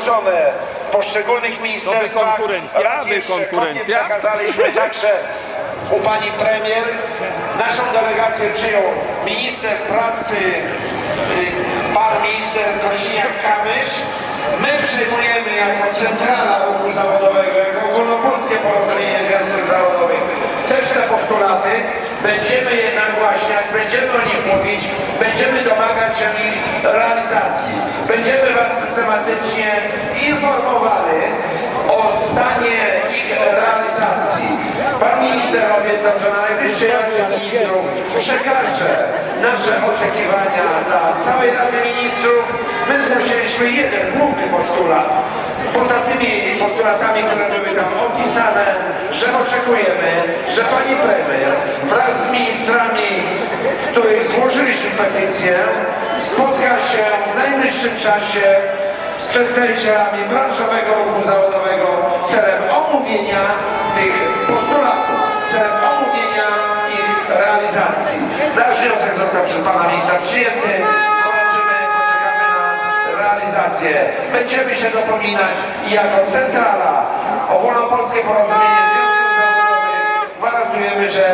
złożone w poszczególnych ministerstwach. konkurencja, Raz wy konkurencja. koniec Przekazaliśmy także u pani premier. Naszą delegację przyjął minister pracy, y, pan minister Kośniak-Kamysz. My przyjmujemy jako centrala ruchu zawodowego, jako ogólnopolskie porozumienie związków zawodowych też te postulaty. Będziemy je nagłaśniać, będziemy o nich mówić, będziemy domagać się ich realizacji. Będziemy systematycznie informowali o stanie ich realizacji. Pan minister obiecał, że na najbliższej Radzie Ministrów przekaże nasze oczekiwania dla całej Rady Ministrów. My zgłosiliśmy jeden główny postulat. Poza tymi postulatami, które były tam opisane, że oczekujemy, że pani premier wraz z ministrami, których złożyliśmy petycję, spotka się w najbliższym czasie przedstawicielami branżowego ruchu zawodowego celem omówienia tych postulatów, celem omówienia ich realizacji. Nasz wniosek został przez pana ministra przyjęty. Zobaczymy, poczekamy na realizację. Będziemy się dopominać i jako centrala ogólnopolskie porozumienie związków zawodowych gwarantujemy, że